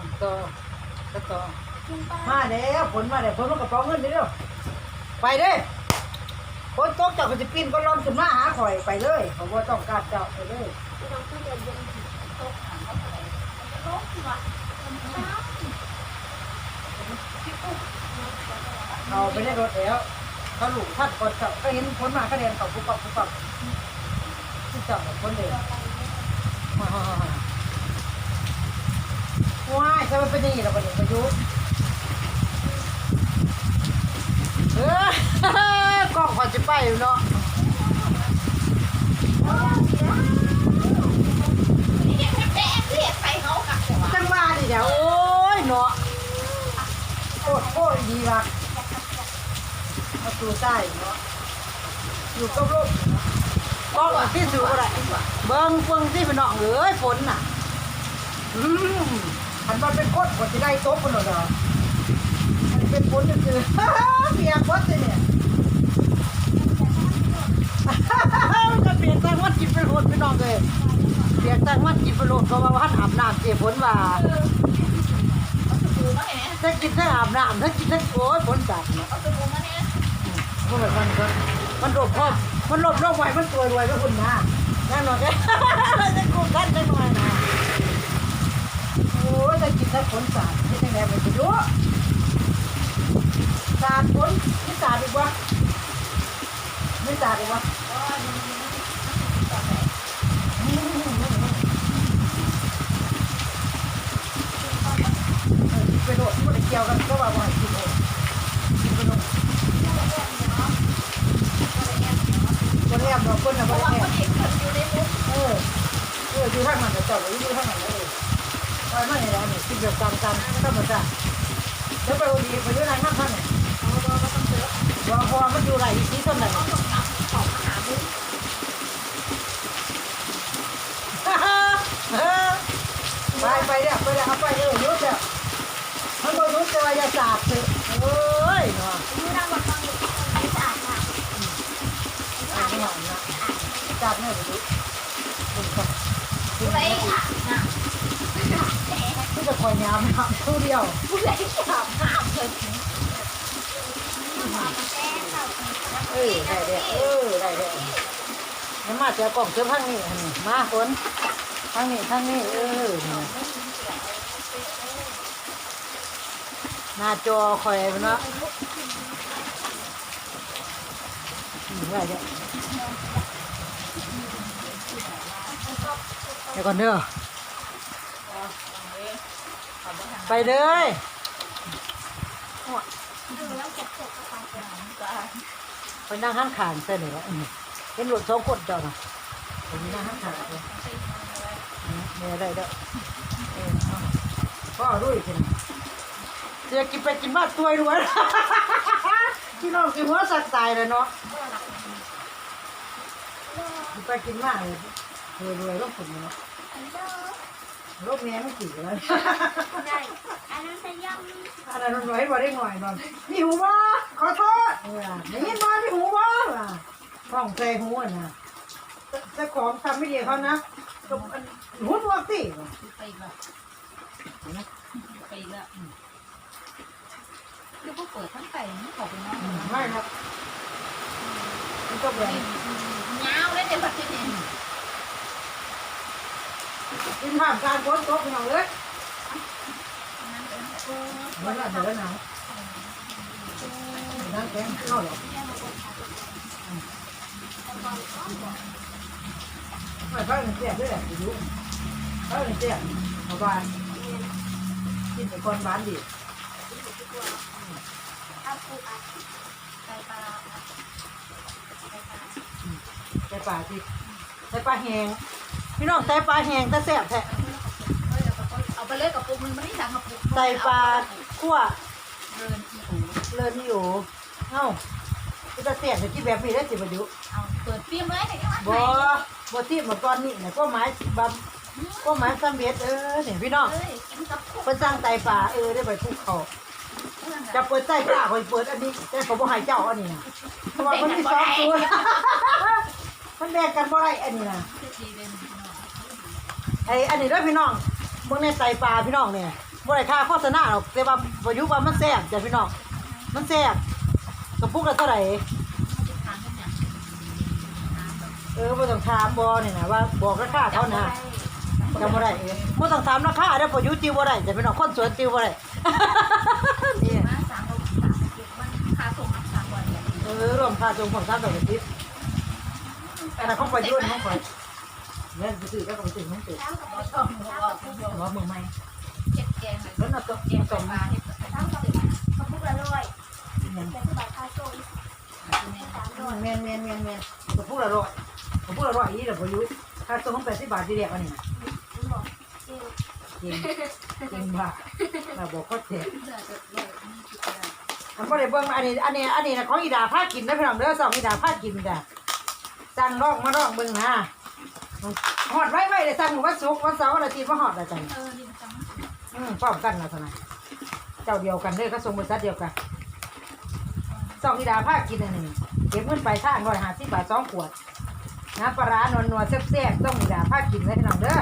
มต่อก็ต่อมาแล้วผลมาแล้วผลมันกระป๋าเงินเด้อไปเด้อฝนตกเจ้าก็จะปีนก็ร้อนขึ้นมาหาข่อยไปเลยเขาบ่าต้องการเจ้าไปเลยเราต้อาไรโต๊ะสิวะเอาไปในรถแล้วเขาหลูกพัดกดเจ้าก็เห็นผลมาก็เรียนเขาปุ๊บปั๊บปุ๊บปั๊บเจ้าคนเดียวว้า ว้ายจะมาเป็นอยังไงล่ะประเดี๋ยวประยุกต์เออกล้องก่อนจะไปอยู่เนาะนี่แค่แป๊ะเรียกไปเขาจังว่าดิเดี๋ยวโอ้ยเนาะโคตรโคตรดีว่ะมาตูใต้เนาะอยู่กับลูกก็ที่สูอะไรเบิ้งเบิ้งที่เป็นหนองเอ้ยฝนน่ะอื มหันมาเป็นโคตรกว่าจะได้โต๊ะคนเดียวมันเป็นฝนก็คือเปียกวัดเลยเนี่ยมันก็เปลี่ยนแปลงวัดกินเป็นโหดพี่น้องเลยเปลี่ยนแปลงวัดกินเป็นโหดเพราะว่าวัดอาบน้ำเจ็บฝนว่าเอาสบู่มาเนี่ยถ้ากินถ้าอาบน้ำถ้ากินถ้าโอ้ยฝนจัดเนาะเอาสบู่มาเนี่ยมันแบบมันก็มันหลบพ่อมันหลบโรคไวมันตัวรวยก็คุณนะแน่นอนแกจะกูกันได้หน่อยนะ้กินถ้าฝนจัดที่ไหนมันจะรู้สาดฝนไม่สาดอีกวะไม่สาดอีกวะไปโดดที่มันเกี่ยวกันก็ว่าบ่ให้กินโดดกินไปโดดคนแอบอกคนนะเพบ่ราะได้ว่าแอเขาบเด็กคนอยู่ในมุ้งเออเอออยู่ข้างมันก็เจ้าอยู่ข้างมันเลย ไปมาเนี่ยแล้วนี่กินแบบตามตามธรรมชาติแล้วไปวันนี้ไปอยู่ไหนนั่งท่านเนี่ยเขาบอกว่าต้องเจอว่าพอมันอยู่ไหนที่ต้นไหนเขาต้องกลับของมหาบุญไปไปเนี่ยไปเนี่ยเอาไปเออยุดเนี่ยมันบ่ยุดแต่ว่าอย่าสาบเถอะเอ้ยเนาะมือนั่งบนฟังอยู่ไม่สะอาดค่ะอ่านไม่หอนนะจับเนี่ยไปดูดูก่อน ผู้ใดค่ะนะ ที่ จะคอยยามนะตู้เดียวผู้ใดถามหาเพิ่นเออได้เด้อเออได้เด้อน้ำมาเจอกล่องเจอพังนี่มาคนพังนี่พังนี่เออหน้าจอคอยมันเนาะได้เด้อเดี๋ยวก่อนเด้อ ไปเลยไปนั่งห้างขางเสนอเป็นรถสองคนจ้าน่ะไปนั่งห้างขางเลยเนี่ยได้เด้อเออเอาพ่อรุ่ยขึ้นเสียกินไปกินมาตัวรวยพี่น้องกินหัวสักตายเลยเนาะกินไปกินมาเลยรวยรวยๆต้องฝึกเนาะรคแม่ไม่กี่แล้ว นนั้นจะย่ำอันนั้นน้อยบ่ได้หน่อยนอนมีหูบ่ขอโทษเออได้ยินบ่มีหูบ่ล่ะฟ้องใจหูอะนะแต่ของทำไม่ดีเขานะก็อันหูตัวติไปอีกแล้วไปอีกแล้วคือพวกเปิดทั้งไก่ทั้งขอบเป็นน้องอืมไม่ครับมันก็แบบยาวเลยเดี๋ยวแบบนี้กินผ่านการพ้นตกพี่น้องเอ้ย มันน่ะเดี๋ยวหนาวนั่งแกงข้าวหรอไม่ค่อยมันเสียด้วยแหละอยู่ค่อยมันเสียเอาบ้านกินแต่คนบ้านดีเอาปูอัดไก่ปลาใส่ปลาสิใส่ปลาแห้งพี่น้องใส่ปลาแห้งแต่แซ่บแท้ ไปเลยกับปูมันไม่ได้สั่งกับปูใส่ปลาคั่วเดินอีหูเลิศนี่อยู่เอ้าก็จะแซ่บจะกินแบบนี้ได้สิบายุเอาเปิดฟิล์มเลยเดี๋ยวบ่บ่ที่มาก่อนนี่นะก็หมายบัมก็หมายสำเร็จเออเนี่ยพี่น้องเฮ้ยกินกับเพิ่นสร้างไตปลาเออได้ไปภูเขาจะเปิดไตปลาคอยเปิดอันนี้ แต่เขาบ่ให้เจ้าอันนี้นะเพราะว่ามันมีสองตัวมันแบ่งกันบ่ได้อันนี้นะดีเลยไอ้อันนี้เด้อพี่น้อง เบิ่งในไตปลาพี่น้องเนี่ยบ่ได้ค่าโฆษณาหรอกแต่ว่าประยุกต์ว่ามันแซ่บจ้ะพี่น้องมันแซ่บกระปุกละเท่าไหร่ทานกันอย่างเออบ่ต้องถามบ่นี่นะว่าบอกราคาเขานะจำบ่ได้เองบ่ต้องถามราคาเด้อประยุกต์ติวบ่ได้จ้ะพี่น้องคนสวนติวบ่ได้นี่มาสามโลสามสิบมันค่าส่งสามวันเนี่ยเออรวมค่าจงของทางดอกกระติบอันนั้นของประยุกต์ของข่อย เล่นไปซื้อแล้วก็ไปซื้อของตัวแล้วกับมก็ว่าคุณโยมว่ามือใหม่เจ็ดแกงเลยแล้วน่ะตัวแกงต้อมาตั้งสิบเขาพูดละร้อยแม่นแต่ที่บัตรค่าโซ่สามร้อยแม่นแม่นแม่นแม่นกระปุกละร้อยกระปุกละร้อยอีเด้อประยุกต์ค่าส่งของ80บบาทที่เรียกอันนี้นะผมบอกเอวจริงจริงบ่เราบอกเขาแท้เลือดจะเลยนี่คิดได้อันบ่ได้เบิ่งอันนี้อันนี้อันนี้นะของอีดาพากินนะพี่น้องเด้อสองอีดาพากินจ้ะสั่งลองมาลองเบิ่งนะ ฮอดไว้ไว้เลยสั่งวันศุกร์วันเสาร์วันอาทิตย์มาฮอดแล้วจ้ะเออนี่มันจังอืมพร้อมกันนะเท่านั้นเจ้าเดียวกันเด้อเขาส่งบริษัทเดียวกันสองอีดาพากินอันนี้เก็บเงินไปทาง150บาทสองขวดน้ำปลาร้านวลนัวๆแซ่บๆต้องอีดาพากินเลยพี่น้องเด้อ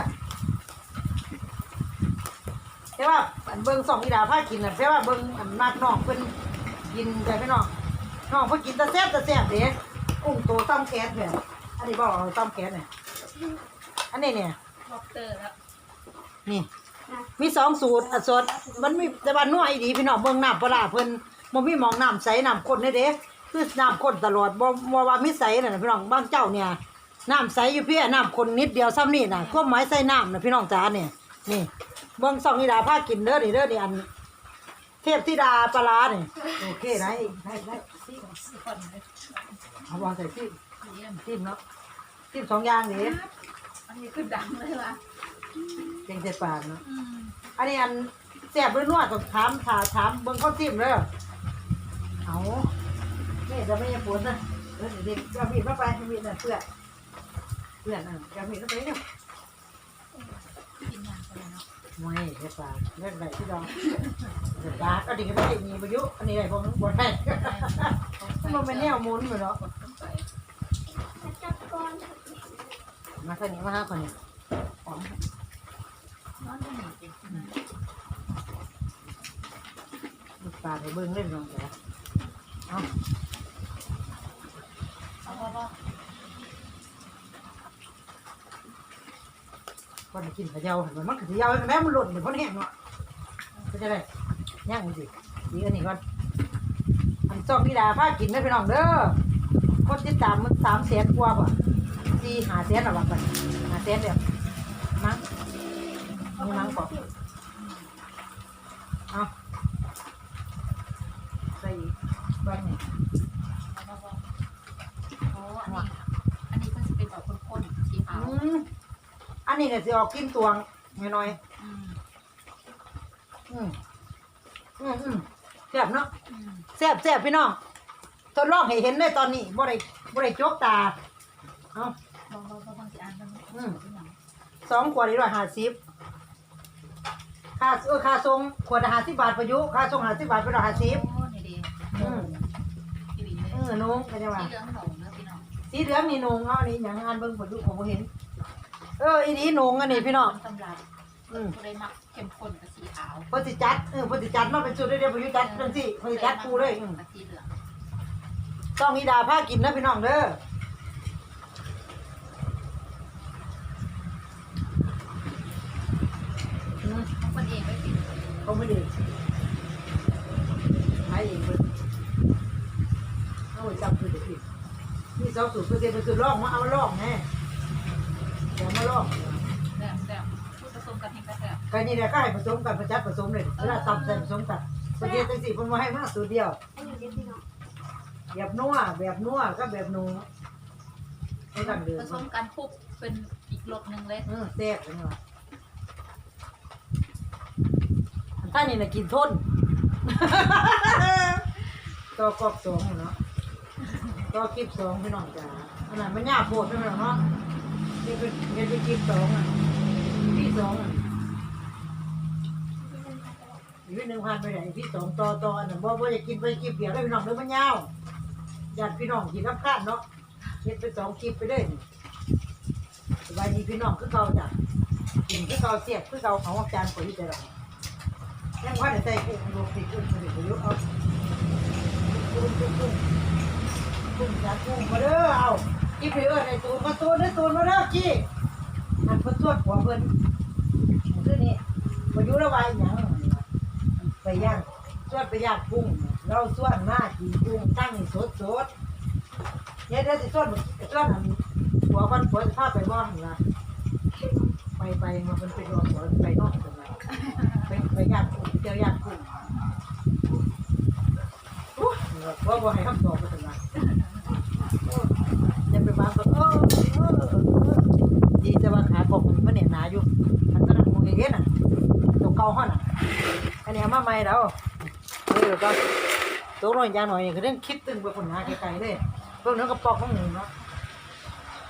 แต่ว่าอันเบิ่งสองอีดาพากินน่ะแต่ว่าเบิ่งอันมากน้องเพิ่นกินแต่พี่น้องน้องเพิ่นกินแตะแซ่บแตะแซ่บเด้กุ้งโตต้มแก๊สเนี่ยอันนี้บอกเอาต้มแก๊สเนี่ย อันนี้เนี่ยล็อบเตอร์แล้วนี่ มีสองสูตรอันสดมันมีแต่ว่านัวอีดีพี่น้องเบิ่งน้ำปลาร้าเพิ่นบ่มีหมองน้ำใสน้ำข้นเด้เด้คือน้ำข้นตลอดบ่บ่ว่ามีใสนั่นน่ะพี่น้องบางเจ้าเนี่ยน้ำใสอยู่เพียน้ำข้นนิดเดียวซ้ำนี่น่ะความหมายใส่น้ำน่ะพี่น้องจ๋าเนี่ยนี่เบิ่งสองอีดาพากินเด้อนี่เด้อนี่อันเทพธิดาปลาร้านี่โอเคได้ได้ได้สี่สี่คนเลยเอาวางใส่ที่เยี่ยมทิมเนาะ ทิมสองอย่างนี่อันนี้คือดังเลยว่ะเก่งใจปากเนาะ อืมอันนี้อันแซ่บด้วยนวดต้องถามถาถามเบิ่งข้าวจิ้มเลยเอานี่จะไม่ยังปวดนะเออเด็กๆเอามีดมาไปเอามีดน่ะเพื่อนเพื่อนน่ะเอามีดมาไปเนี่ยกินยางไปเลยเนาะมวยใจปากเล่นไหนที่ดองเด็กปากก็ดีก็ได้มีประยุกต์อันนี้ไหนพวกนั้นบดได้มันเป็นแนวหมุนเหมือนเนาะกดลงไปจับก้อน มาเท่านี้มาห้าคนนี้หอมลูกปลาไปเบิ่งเล่นน้องแต่เอาเอาว่าว่าคนกินข้าวมันมันข้าวแม่มันหล่นเดี๋ยวมันแห้งเนาะก็จะได้ย่างสิดีอันนี้ก่อนอันซอกนี่ดาพากินได้พี่น้องเด้อคนติดตามมันสามแสนกว่าป่ีหาแสนหรอวะกันหาแสนเดียวมั้งมีมั้งป่ะเอาใส่บ้างนี่เอาว่าว่าโอ้อันนี้อันนี้ก็จะเป็นต่อคุ้นๆที่พ่ออันนี้เนี่ยสิออกกินตวงน่อยอืมๆอืมอืมอืมแซ่บเนาะแซ่บแซ่บพี่น้องทดลองให้เห็นได้ตอนนี้บ่ได้บ่ได้จกตา เอา บางบางบางที อ่านมันอืมสองขวดนี่ร้อยห้าสิบค่าเออค่าส่งขวดห้าสิบบาทประยุกต์ค่าส่งห้าสิบบาทเป็นร้อยห้าสิบโอ้นี่ดีอืมพี่บีเลยเออนุ่งเข้าใจสีว่าเหลืองหนงนะพี่น้องสีเหลืองนี่นุ่งเอาอันนี้อย่างงานเบิ่งประยุกต์ผมบ่เห็น เอออีนี้นุ่งอันนี้พี่น้อง ตำรับอืม ผู้ได้มักเข้มข้นกับสีขาวเพอสิจัดเออเพอสิจัดมาเป็นชุดได้เดียวประยุกต์จัดจังซี่เพอสิจัดปูเลยอืมกับสีเหลืองต้องมีดาผ้ากินนะพี่น้องเด้ออืม ของคนเองไม่ผิด เขาไม่ได้ขายเองเลยเอาไว้จำคือเด็กอีกนี่สองสูตรคือเด็กมันคือลอกมาเอามาลอกแน่เดี๋ยวมาลอกแบบแบบผู้ผสมกันเองก็แบบกันนี่แหละก็ให้ผสมกันประจัดผสมเลยเวลาตำใส่ผสมกันประเดี๋ยวจังสี่คนมาให้มาสูตรเดียวแบบนัวแบบนัวก็แบบนูไม่ต้องเดือผสมกันปุ๊บเป็นอีกรสหนึ่งเลยเออแซ่บเลยเนาะ ถ้านี่นะกินทน ต่อกอบสองเนาะต่อคลิปสองพี่น้องจ้าอันนั้นมันยากโพดใช่ไหมเนาะนี่เป็นนี่เป็นคลิปสองอะที่สองอะอีกหนึ่งพันไปไหนที่สองต่อต่ออันนั้นบ่บ่จะกินไปคลิปเดียวได้พี่น้องเด้อมันยาวญาติพี่น้องกินรับคาดเนาะเฮ็ดไปสองคลิปไปเลยสบายดีพี่น้องคือเก่าจ้ะกินคือเก่าเสียบคือเก่าของอาจารย์ปุ๋ยแต่ละ ยังว่าได้ใส่กุ้งดูสิกุ้งสิกุ้งอยู่เอากุ้งกุ้งกุ้งกุ้งจัดกุ้งมาเด้อเอาอีเพื่อนไอ้ตูนมาตูนไอ้ตูนมาเด้อจี้อันเพิ่นตรวจหัวเพิ่นคือนี่บ่อยู่ระบายหยังไปย่างตรวจไปย่างกุ้งเราส่วนมากินกุ้งตั้งสดสดเดี๋ยเดี๋ยวสิส่วนส่วนหัวเพิ่นเพิ่นพาไปบ่หั่นละไปไปมาเพิ่นไปรอหัวไปนอก ไดไปไปย่างกุ้งเจอย่างกุ้งโอ้ยว่าบ่ให้คำตอบไปถึงไหนจะไปบางก็เออเออเออดีแต่ว่าขากบมันเนี่ยหนาอยู่มันก็นั่งมองอย่างเงี้ยน่ะตัวเก่าห่อน่ะอันนี้เอามาใหม่แล้วเออก็ตัวน้อยยางหน่อยก็เรื่องคิดตึงไปคนหาไกลๆเลยพวกนั้นก็ปอกของหนึ่งเนาะ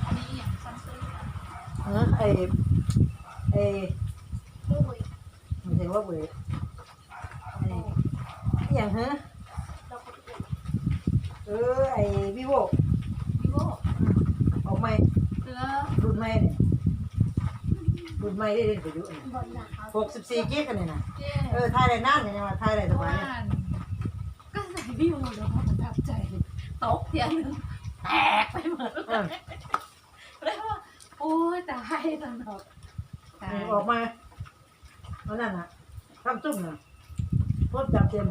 อันนี้อย่างซัมซุงเออไอ้ไอ้โอ้ย ไม่ใช่ว่าเบื่อไอ้อหย่างฮะเราก็เปลี่ยนเออไอ้วิโววิโวออกใหม่เกลือรุ่นใหม่เนี่ยรุ่นใหม่ได้เล่นไปอยู่บอลหนักเขาหกสิบสี่กิกกันเนี่ยนะเจ๊เออถ่ายได้นานเนี่ยว่าถ่ายได้สบายว่าเนี่ยก็ใส่วิวแล้วก็ประทับใจตกเทียนหนึงแตกไปหมดเออแล้วว่าโอ้ยตายตลอดตายออกมาเอานั่นน่ะ ทำจุ่มน่ะโคตรจับเต็ม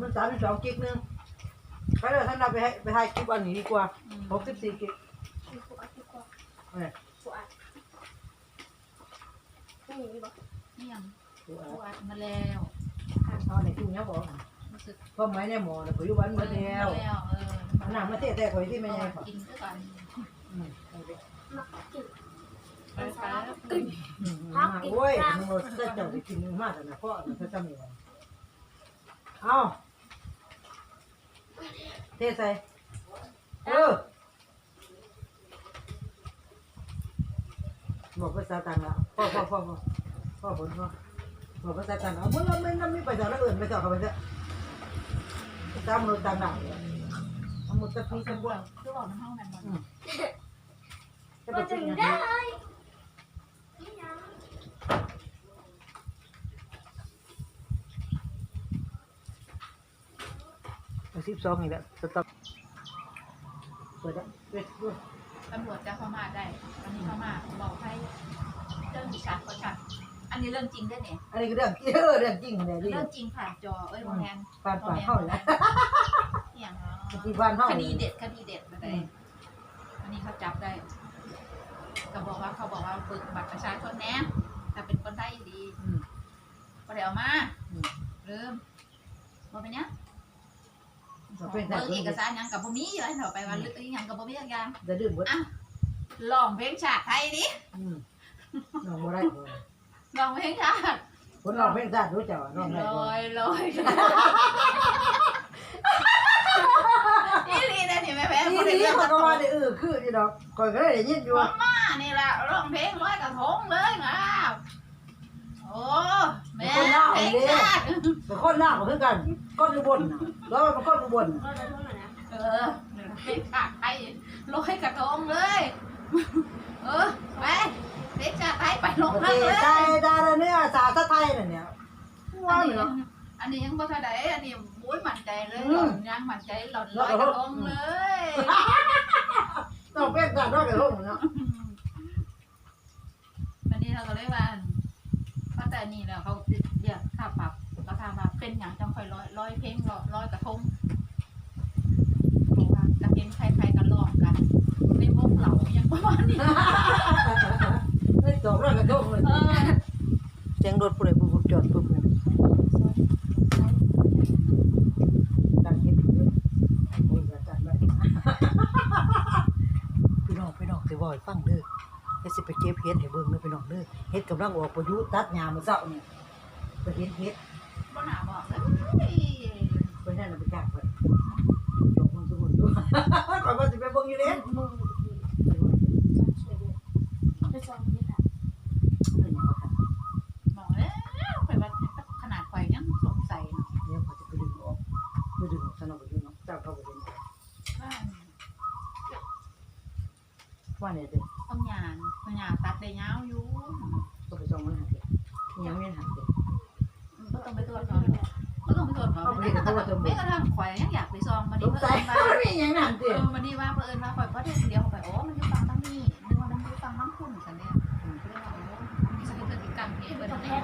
มันสามสิบสองกิกนึงไปเลยท่านเราไปให้ไปให้คลิปอันนี้ดีกว่าหกสิบสี่กิกคือผู้อัดดีกว่าเออผู้อัดไม่มีบอกนี่ยังดูเอาปวดมาแล้วเอาในตู้เนี้ยบอกรู้สึกเพราะไม้เนี่ยหมอเนี่ยปัจจุบันมาแล้วแล้วเอออันนั้นมาเทแต่คอยที่ไม่ใช่ขอกินด้วยกัน อืมเอาดิมักกินไปไปแล้วอืมมาโอ้ยมึงรถเจ้จะกินมากแต่นะพ่อนะเขาจำไม่ได้เอาเทใส่เออบอกภาษาต่างละพ่อพ่อพ่อพ่อพ่อผลพ่อบอกภาษาต่างละเมื่อเราไม่ไม่ไปต่อแล้วอื่นไปต่อกันไปเถอะจำเราต่างละเอาหมดตะพีตะบัวคือบอกน้ำห้องนั้นมันจะไปมากิ ถึ น ง ยัง ได้ ไง นี่ยัง สิบสองนี่แหละสต๊อปเปิดแล้วเปิดด้วยตำรวจจะเข้ามาได้อันนี้เข้ามาบอกให้เรื่องชัดก็ชัดอันนี้เรื่องจริงได้เนี่ยอันนี้ก็เรื่องเออเรื่องจริงเลยดิเรื่องจริงผ่านจอเอ้ยโมแมนปานปานเข้าแล้วอย่างที่บ้านเข้าคดีเด็ดคดีเด็ดมาได้อันนี้เขาจับได้เขาบอกว่าเขาบอกว่าฝึกบัตรประชาชนแน่ถ้าเป็นคนไทยดีอืมก็เดี๋ยวมาอืมลืมบ่เป็นเนี้ย ก็เป็นเบิแต่กเอกสารหยังกับบ่มีอะไรเถอะไปว่าลึกอีหยังกับบ่มีอย่างจะดื่มเบิดลองเพลงชาติไทยดิอืมน้องบ่ได้ลองเพลงชาติคนเราเพลงชาติรู้จักน้องลได้บ่อยลอยนี่ลีนะนี่แม่แพ้นี่บ่ได้นี่เรื่องมันก็ว่าได้เออคืออยู่ดอกก่อนก็ได้ยินอยู่มานี่ล่ะร้องเพลงร้อยกระทงเลยนะโอ้แม่เพลงชาติ แต่คนล่างก็คือกันก้อนอยู่บนน่ะ แล้วมันก้อนอยู่บนก็จะทุ่มหน่อยนะเออเพลงชาติไทยร้อยกระทงเลย เออไปเพลงชาไทยไปลงโอพัเคกเลยใจดาเนี่ยสาสะไทยน่ะเนี่ยว้าเนาะอันนี้ยังบ่ทันได้อันนี้มุ้ยมั่นใจเลยอืมยังมั่นใจหล่อนลอยกระทงเลยต้องเพลงชาติด้วยกันลงเนาะวันนี้เราก็เลยว่าเพราะแต่นี่แล้วเขาเรียกค่าปรับามว่าเป็นอย่างจังค่อยร้อยร้อยเพลงร้อยร้อยกระทงบอกว่ากระเพลงใครๆกันร้องกันในวงเหล่ายังประมาณนี้ไม่ตกแล้วก็ตกเลยเออเสียงรถผู้ใดผู้จอดปุ๊บเนี่ยดังเฮ็ดเลยโอ้ยอาจารย์ไว้พี่น้องพี่น้องสิบ่ให้ฟังเด้อเฮ็ดสิไปเก็บเฮ็ดให้เบิ่งเด้อพี่น้องเด้อเฮ็ดกำลังออกประยุตัดหญ้ามื้อเช้านี่ไปเฮ็ดเฮ็ดบ่ หนาบอกเลยไปนั่นน่ะไปจ้างเพิ่นยกมือทุกคนดูก่อนว่าสิไปเบิ่งอยู่เด้มือไปซ้อมนี่ค่ะเรื่องหยังวะค่ะบอกแล้วไปว่าขนาดไฟยังสงสัยเนาะเดี๋ยวเขาจะไปดึงออกไปดึงออกซะเนาะบ่อยู่เนาะเจ้าเข้าไปเนบ่ว่าเนี่ยเด้อ กระทั่งไม่กระทั่งข่อยยังอยากไปซองมาสดิงเพื่สัยอนมามีอย่างนั้นเอสิอมันนี่ว่าเพื่อนมาข่อยก็ได้เดียวไปโอ้มันอยู่ฟังตั้งนี่นึกว่ามันอยู่ฟังน้ำคุณสันเนี่ยก็เลยว่าโอ้มีสถิติกรรมที่เปิดแน่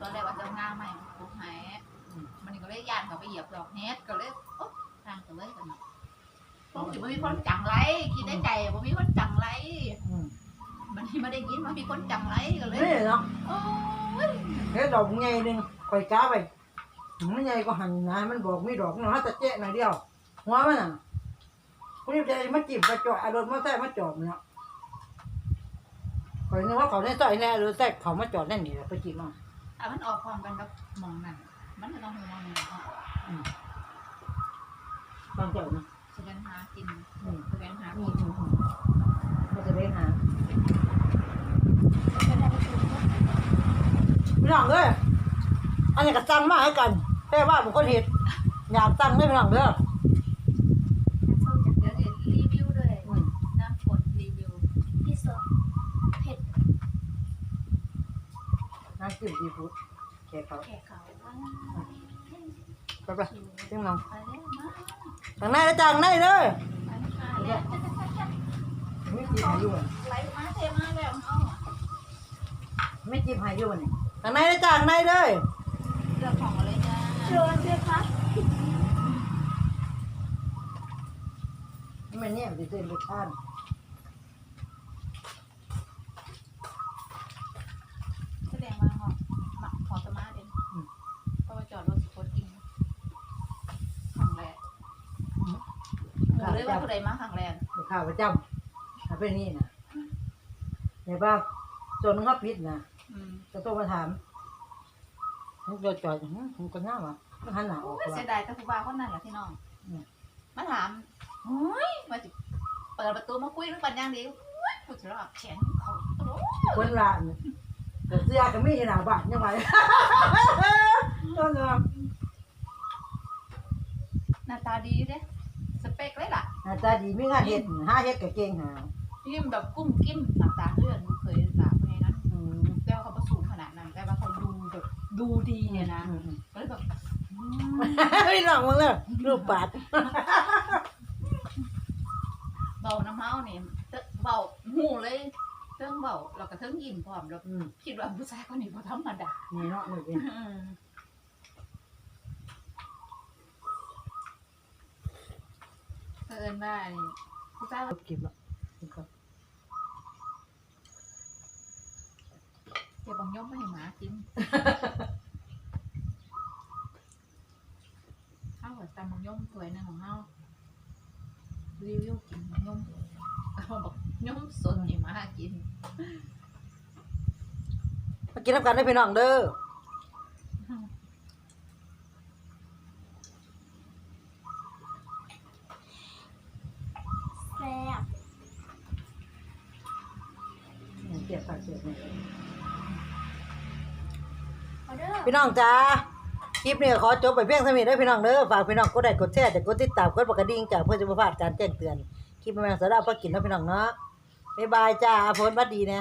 ตอนแรกว่าจะง่ายไหมปุ๊บหายมันก็เลยยานเขาไปเหยียบดอกเฮ็ดก็เลยโอ๊ะทางกันเลยกันพวกถือว่ามีคนจังไรคิดได้ใจว่ามีคนจังไรอืมมันที่ไม่ได้ยินว่ามีคนจังไรก็เลย นี่เนาะโอ้ย เฮ็ดดอกใหญ่หนึง ข่อยจ้าไปมันใหญ่ก็หันนะมันบอกมีดอกเนาะแต่เจ๊หน่อยเดียวหัวมันน่ะคุณนี่จะมาจีบกระจกอารมณ์มาแท้มาจอบเนาะข่อยนึกว่าเขาได้ใส่แน่หรือใส่เขามาจอดแน่นี่แหละไปจีบมาถ้ามันออกพร้อมกันกับมองนั่นมันจะต้องมองนั่นออกบางจอดนะแสดงหากินอืมแสดงหาอืกิมนอืมอืมมันจะได้หาพี่น้องเอ้ย อันนี้ก็สั่งมาให้กันแต่ว่าเป็นคนเห็ดอยากสั่งได้พี่น้องเด้อเดี๋ยวจะรีวิวด้วยอืมน้ำฝนรีวิวที่สุดเผ็ดน้ำจิ้มซีฟู้ดแกเขาแก่เขาว่าไปไปจิ้มน้องไปเร็วมาทางในแล้วจ้างในเลยไปมาแล้วไม่จีบให้อยู่อะไหลมาเทมาแล้วเอาไม่จีบให้อยู่อะนี่ทางในแล้วจ้างในเลย เรื่องของอะไรจ้า โดนด้วยครับมันเนี่ยสิเต้นไปทานแสดงว่าหอหมักหอสมาเด่นเพราะว่าจอดรถสปอร์ตกินขังแรกเลยว่าผู้ใดมาขังแรกเดี๋ยวข้าวประจำถ้าเป็นนี่นะเห็นป่ะจนเขาปิดนะอืมจะโทรมาถามผ มจอดจอดๆอื้อผมก็น่าว่ะก็หันหน้าออกโอ้ยว่า เสียดายแต่ครูบาคนนั้นแหละพี่น้องอืม มาถามเฮ้ยมาจิเปิดประตูมาคุยเรื่องปัญญางดีเฮ้ยกูจะรับแขนเขาโอ้ยคนละนี่แต่เสื้อก็มีที่หน้าบ้านยังไง ต้นเนาะหน้าตาดีเด้สเปคเลยล่ะหน้าตาดีมีงานเฮ็ดหาเฮ็ดก็เก่งหายิ้มแบบกุ้มกิ้มหน้าตาเลื่อนกูเคย ดูดีเนี่ยนะอืมอืมก็เลยแบบอืมพี่น้องมึงเลยรูปปาดเบาน้ำเมาเนี่ยเติ้งเบาหูเลยเติ้งเบาเราก็เติ้งยิ้มพร้อมแล้วอืมคิดว่าผู้ชายคนนี้บ่ธรรมดานี่เนาะนี่เป็นเผอิญว่านี่ผู้ชายรูปคลิปละนี่ก็ เจ็บบางย่อมไม่ให้หมากินข้าวกับตำบางย่อมสวยหนึงของเฮารีวิวกินบางย่อมเอาบอกย่อมสดให้หมากินมากินน้ำกันได้พี่น้องเด้อแซ่บนี่เสียบปากเสียบนี่ออเดอ พี่น้องจ้าคลิปนี้ขอจบไปเพียงเท่านี้เด้พี่น้องเด้อฝากพี่น้องกดไลค์กดแชร์แต่กดติดตามกดปกกระดิ่งจ้าเพื่อจะบ่พลาดการแจ้งเตือนคลิปแม่ๆสาระพอกินแล้วพี่น้องเนาะบ๊ายบายจ้าอาฝนบัดดีนะ